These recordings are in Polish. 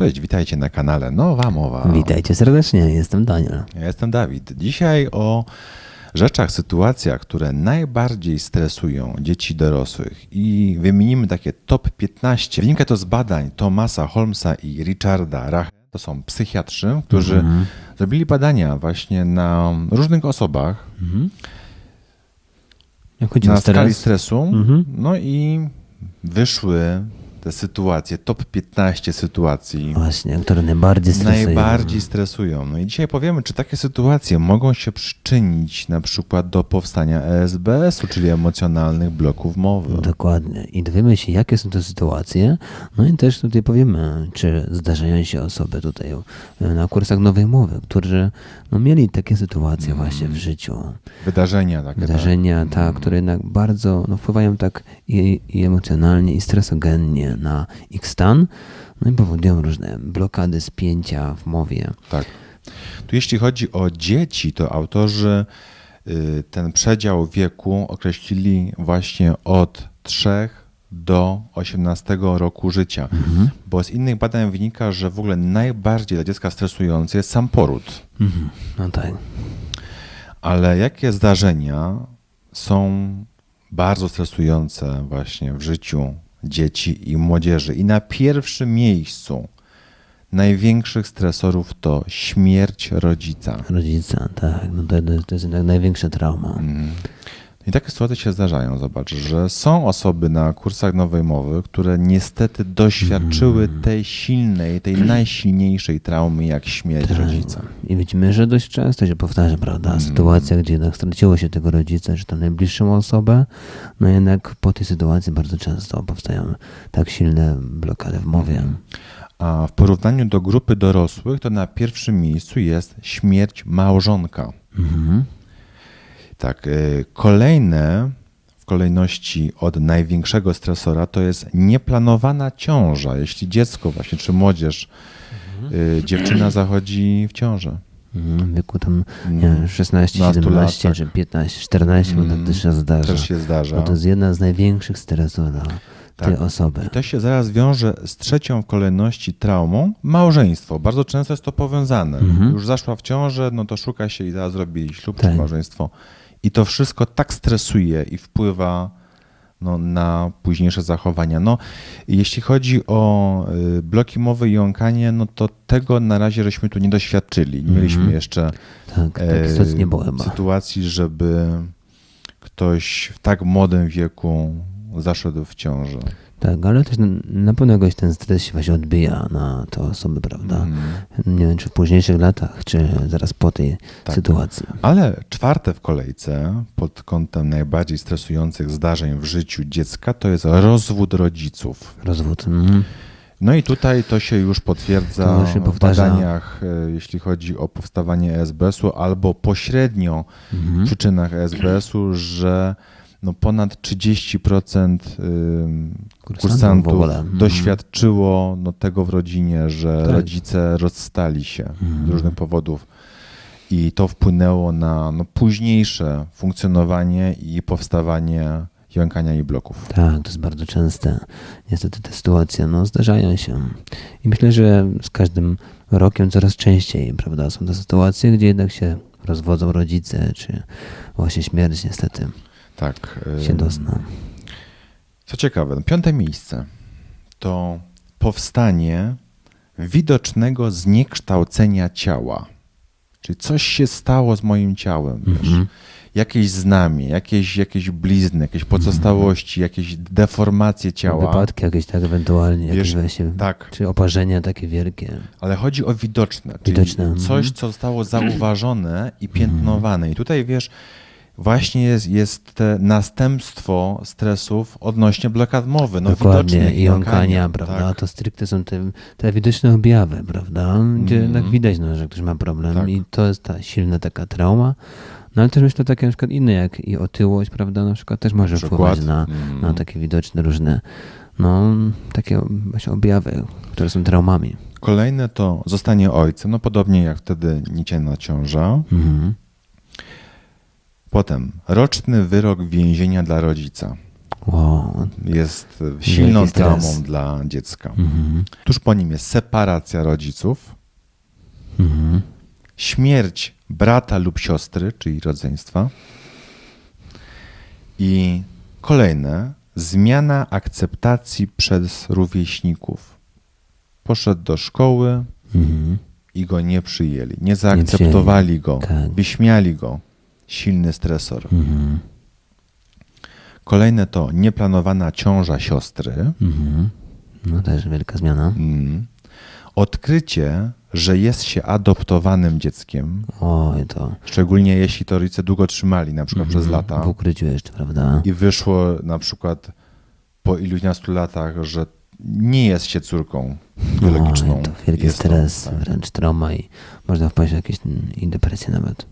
Cześć, witajcie na kanale Nowa Mowa. Witajcie serdecznie, jestem Daniel. Ja jestem Dawid. Dzisiaj o rzeczach, sytuacjach, które najbardziej stresują dzieci dorosłych i wymienimy takie top 15. Wynika to z badań Thomasa Holmesa i Richarda Rache. To są psychiatrzy, którzy Mhm. zrobili badania właśnie na różnych osobach Jak chodzi na o skali stres? stresu. Mhm. No i wyszły te sytuacje, top 15 sytuacji. Właśnie, które najbardziej stresują. najbardziej stresują. No i dzisiaj powiemy, czy takie sytuacje mogą się przyczynić na przykład do powstania ESBS-u, czyli emocjonalnych bloków mowy. Dokładnie. I dowiemy się, jakie są te sytuacje. No i też tutaj powiemy, czy zdarzają się osoby tutaj e, na kursach nowej mowy, którzy no, mieli takie sytuacje właśnie w życiu. Wydarzenia takie. Wydarzenia, tak, które jednak bardzo no, wpływają tak i, i emocjonalnie, i stresogennie na ich stan. No i powodują różne blokady, spięcia w mowie. Tak. Tu jeśli chodzi o dzieci, to autorzy y, ten przedział wieku określili właśnie od 3 do 18 roku życia. Bo z innych badań wynika, że w ogóle najbardziej dla dziecka stresujący jest sam poród. Mhm. No tak. Ale jakie zdarzenia są bardzo stresujące właśnie w życiu dzieci i młodzieży? I na pierwszym miejscu największych stresorów to śmierć rodzica. Rodzica, tak. No to, to jest jednak największa trauma. I takie sytuacje się zdarzają. Zobacz, że są osoby na kursach nowej mowy, które niestety doświadczyły tej silnej, tej najsilniejszej traumy, jak śmierć rodzica. I widzimy, że dość często się powtarza, prawda? Sytuacja, gdzie jednak straciło się tego rodzica, czy tam najbliższą osobę, no jednak po tej sytuacji bardzo często powstają tak silne blokady w mowie. A w porównaniu do grupy dorosłych, to na pierwszym miejscu jest śmierć małżonka. Mhm. Tak, y, kolejne w kolejności od największego stresora to jest nieplanowana ciąża. Jeśli dziecko właśnie, czy młodzież, y, dziewczyna zachodzi w ciążę. Mhm. W wieku tam nie wiem, 16, 12 lat, 17 tak. czy 15, 14, bo tak też się zdarza. Też się zdarza. Bo to jest jedna z największych stresów dla Tak. tej osoby. I to się zaraz wiąże z trzecią w kolejności traumą małżeństwo. Bardzo często jest to powiązane. Już zaszła w ciążę, no to szuka się i zaraz robi ślub czy Tak. małżeństwo. I to wszystko tak stresuje i wpływa no, na późniejsze zachowania. No, jeśli chodzi o y, bloki mowy i jąkanie, no to tego na razie żeśmy tu nie doświadczyli. Nie mieliśmy jeszcze Tak, nie było chyba. sytuacji, żeby ktoś w tak młodym wieku zaszedł w ciążę. Tak, ale też na, na pewno jakoś ten stres się właśnie odbija na te osoby, prawda? Mhm. Nie wiem, czy w późniejszych latach, czy zaraz po tej Tak. sytuacji. Ale czwarte w kolejce pod kątem najbardziej stresujących zdarzeń w życiu dziecka to jest rozwód rodziców. Rozwód. Mhm. No i tutaj to się już potwierdza już się w badaniach, e, jeśli chodzi o powstawanie ESBS-u, albo pośrednio Mhm. w przyczynach ESBS-u, że no ponad 30% ym, Kursantów kursantów ogóle. Mhm. doświadczyło no, tego w rodzinie, że Tak. rodzice rozstali się Mhm. z różnych powodów. I to wpłynęło na no, późniejsze funkcjonowanie i powstawanie jąkania i bloków. Tak, to jest bardzo częste. Niestety te sytuacje no, zdarzają się. I myślę, że z każdym rokiem coraz częściej, prawda, są te sytuacje, gdzie jednak się rozwodzą rodzice, czy właśnie śmierć niestety Tak. się ym, dosna. Co ciekawe, piąte miejsce to powstanie widocznego zniekształcenia ciała. Czyli coś się stało z moim ciałem. Wiesz? Mhm. Jakieś znamie, jakieś, jakieś blizny, jakieś pozostałości, jakieś deformacje ciała. Wypadki jakieś tak ewentualnie, jakieś Wiesz, właśnie, tak. czy oparzenia takie wielkie. Ale chodzi o widoczne, czyli Widoczne, mhm. coś, co zostało zauważone i piętnowane. I tutaj wiesz, właśnie jest, jest następstwo stresów odnośnie blokad mowy. No, Dokładnie, i jąkania, prawda? Tak. To stricte są te, te widoczne objawy, prawda? Gdzie jednak widać, no, że ktoś ma problem. Tak. i to jest ta silna taka trauma. No ale też myślę takie na przykład inne, jak i otyłość, prawda? Na przykład też może przykład, wpływać na, mm. na takie widoczne różne, no, takie właśnie objawy, które są traumami. Kolejne to zostanie ojcem, no podobnie jak wtedy nicienna ciąża. Mhm. Potem roczny wyrok więzienia dla rodzica. Wow, jest silną traumą dla dziecka. mhm, Tuż po nim jest separacja rodziców, mhm, śmierć brata lub siostry, czyli rodzeństwa. I kolejne, zmiana akceptacji przez rówieśników. Poszedł do szkoły mhm. i go nie przyjęli. Nie zaakceptowali go, tak. wyśmiali go. Silny stresor. Mhm, Kolejne to nieplanowana ciąża siostry. mhm. No też wielka zmiana. Mm. Odkrycie, że jest się adoptowanym dzieckiem, Oj, to szczególnie jeśli to rodzice długo trzymali, na przykład przez lata. w ukryciu jeszcze, prawda? I wyszło na przykład po ilunastu latach, że nie jest się córką biologiczną. Oj, to wielki Jest to, stres, tak. wręcz trauma i można wpaść w jakieś i depresję nawet.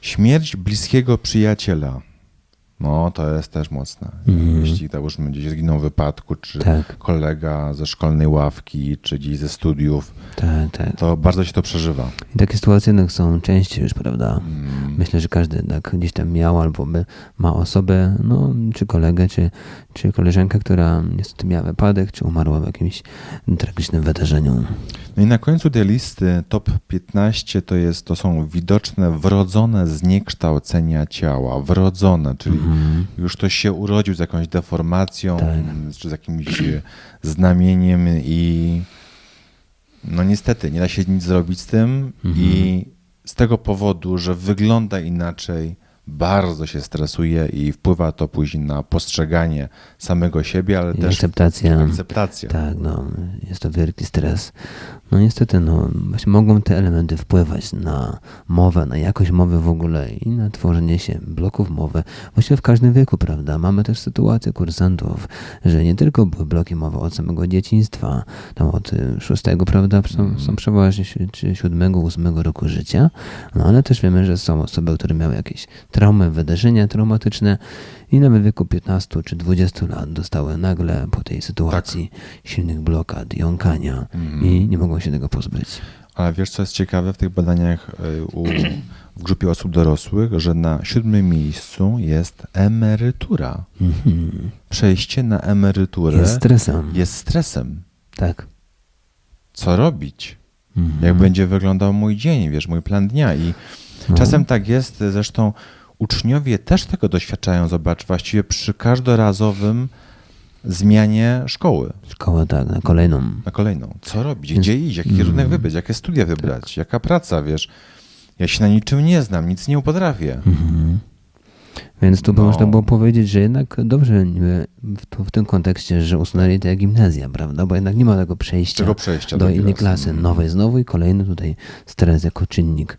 Śmierć bliskiego przyjaciela. No, to jest też mocne. Mhm. Jeśli załóżmy gdzieś zginął w wypadku, czy Tak. kolega ze szkolnej ławki, czy gdzieś ze studiów, Tak, tak. to bardzo się to przeżywa. I takie sytuacje jednak są częściej już, prawda? Mm. Myślę, że każdy jednak gdzieś tam miał albo by ma osobę, no, czy kolegę, czy, czy koleżankę, która niestety miała wypadek, czy umarła w jakimś tragicznym wydarzeniu. No i na końcu tej listy top 15 to jest, to są widoczne wrodzone zniekształcenia ciała. Wrodzone, czyli Mhm. Już ktoś się urodził z jakąś deformacją, Tak. czy z jakimś e, znamieniem i no niestety nie da się nic zrobić z tym Mhm. i z tego powodu, że wygląda inaczej, bardzo się stresuje i wpływa to później na postrzeganie samego siebie, ale I też akceptacja. akceptację. Tak, no, jest to wielki stres. No niestety, no, właśnie mogą te elementy wpływać na mowę, na jakość mowy w ogóle i na tworzenie się bloków mowy. Właściwie w każdym wieku, prawda? Mamy też sytuację kursantów, że nie tylko były bloki mowy od samego dzieciństwa, tam od y, szóstego, prawda, są, są przeważnie siódmego, ósmego roku życia, no ale też wiemy, że są osoby, które miały jakieś traumy, wydarzenia traumatyczne i nawet w wieku 15 czy 20 lat dostały nagle po tej sytuacji silnych blokad, jąkania i nie mogą się tego pozbyć. Ale wiesz, co jest ciekawe w tych badaniach y, u, w grupie osób dorosłych, że na siódmym miejscu jest emerytura. Mhm. Przejście na emeryturę Jest stresem. jest stresem. Tak. Co robić? Mhm. Jak będzie wyglądał mój dzień, wiesz, mój plan dnia. I No. czasem tak jest, zresztą uczniowie też tego doświadczają, zobacz, właściwie przy każdorazowym zmianie szkoły Szkołę tak, na kolejną. na kolejną. Co robić? Gdzie iść? Jaki kierunek Mm. wybrać? Jakie studia wybrać? Jaka praca, wiesz? Ja się na niczym nie znam, nic nie potrafię. Mhm. Więc tu by No. można było powiedzieć, że jednak dobrze w, w tym kontekście, że usunęli te gimnazja, prawda? Bo jednak nie ma tego przejścia, Tego przejścia do drugi innej raz. klasy, nowej znowu i kolejny tutaj stres jako czynnik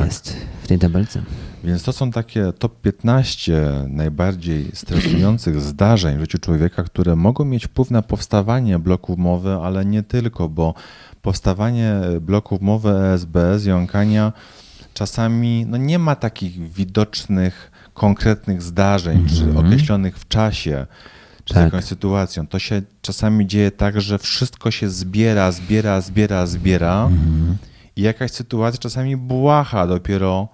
Tak. jest w tej tabelce. Więc to są takie top 15 najbardziej stresujących zdarzeń w życiu człowieka, które mogą mieć wpływ na powstawanie bloków mowy, ale nie tylko, bo powstawanie bloków mowy ESBS, jąkania czasami no nie ma takich widocznych, konkretnych zdarzeń, czy Mhm. określonych w czasie, czy z Tak. jakąś sytuacją. To się czasami dzieje tak, że wszystko się zbiera, zbiera, zbiera, zbiera Mhm. I jakaś sytuacja czasami błaha dopiero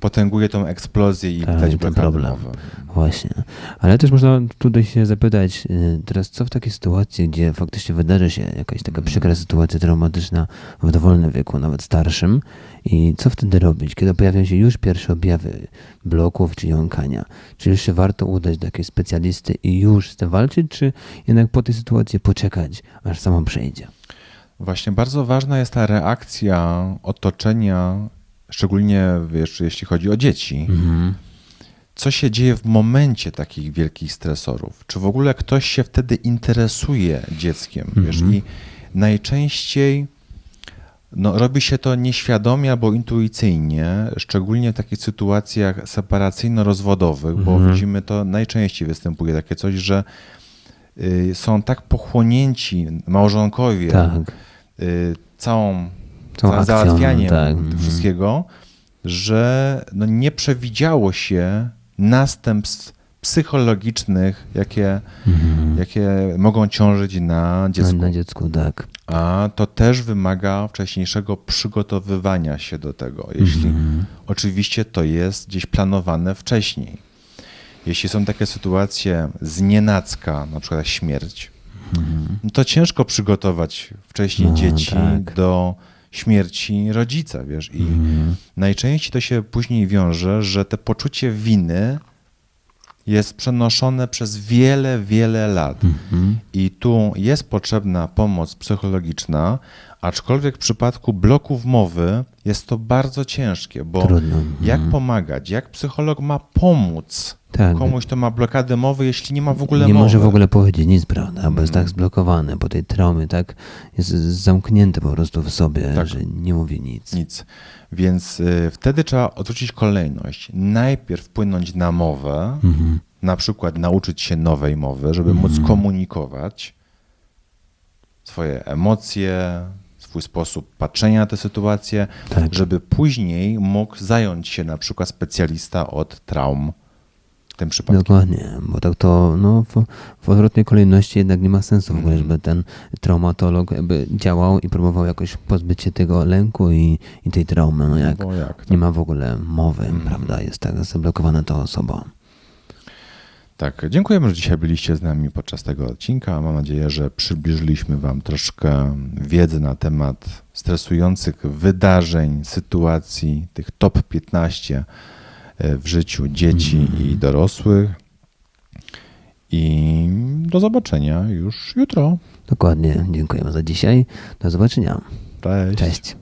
potęguje tą eksplozję i Tak, widać ten problem. mowy. Właśnie. Ale też można tutaj się zapytać, y, teraz co w takiej sytuacji, gdzie faktycznie wydarzy się jakaś taka przykra sytuacja traumatyczna w dowolnym wieku, nawet starszym, i co wtedy robić, kiedy pojawią się już pierwsze objawy bloków czy jąkania? Czy jeszcze warto udać do jakiegoś specjalisty i już z tym walczyć, czy jednak po tej sytuacji poczekać, aż samo przejdzie? Właśnie bardzo ważna jest ta reakcja otoczenia, szczególnie wiesz, jeśli chodzi o dzieci. Mhm. Co się dzieje w momencie takich wielkich stresorów? Czy w ogóle ktoś się wtedy interesuje dzieckiem? Wiesz, Mhm. i najczęściej no, robi się to nieświadomie albo intuicyjnie, szczególnie w takich sytuacjach separacyjno-rozwodowych, bo Mhm. widzimy to najczęściej występuje takie coś, że są tak pochłonięci małżonkowie Tak. y, całą, Całą akcją, załatwianiem tak, tego mhm. wszystkiego, że no nie przewidziało się następstw psychologicznych, jakie, Mhm. jakie mogą ciążyć na Na, dziecku. na dziecku, tak. A to też wymaga wcześniejszego przygotowywania się do tego, jeśli Mhm. oczywiście to jest gdzieś planowane wcześniej. Jeśli są takie sytuacje z nienacka, na przykład śmierć, no to ciężko przygotować wcześniej No, dzieci tak. do śmierci rodzica, wiesz. I najczęściej to się później wiąże, że te poczucie winy jest przenoszone przez wiele, wiele lat. Mhm. I tu jest potrzebna pomoc psychologiczna, aczkolwiek w przypadku bloków mowy jest to bardzo ciężkie, bo Trudno. jak Mhm. pomagać, jak psycholog ma pomóc Tak. komuś, kto ma blokadę mowy, jeśli nie ma w ogóle nie mowy? może w ogóle powiedzieć nic, prawda? Bo jest Mhm. tak zblokowany po tej traumie, tak? Jest zamknięty po prostu w sobie, Tak. że nie mówi nic. Nic. Więc y, wtedy trzeba odwrócić kolejność. Najpierw wpłynąć na mowę, Mhm. na przykład nauczyć się nowej mowy, żeby móc komunikować swoje emocje, swój sposób patrzenia na tę sytuację, Tak. żeby później mógł zająć się na przykład specjalista od traum tym przypadku. Dokładnie, bo tak to no, w, w odwrotnej kolejności jednak nie ma sensu w ogóle, Mhm. żeby ten traumatolog jakby działał i próbował jakoś pozbyć się tego lęku i, i tej traumy. No jak Bo jak? nie ma w ogóle mowy, Mhm. prawda? Jest tak zablokowana ta osoba. Tak, dziękujemy, że dzisiaj byliście z nami podczas tego odcinka. Mam nadzieję, że przybliżyliśmy Wam troszkę wiedzy na temat stresujących wydarzeń, sytuacji, tych top 15 w życiu dzieci i dorosłych. I do zobaczenia już jutro. Dokładnie, dziękujemy za dzisiaj. Do zobaczenia. Cześć. Cześć.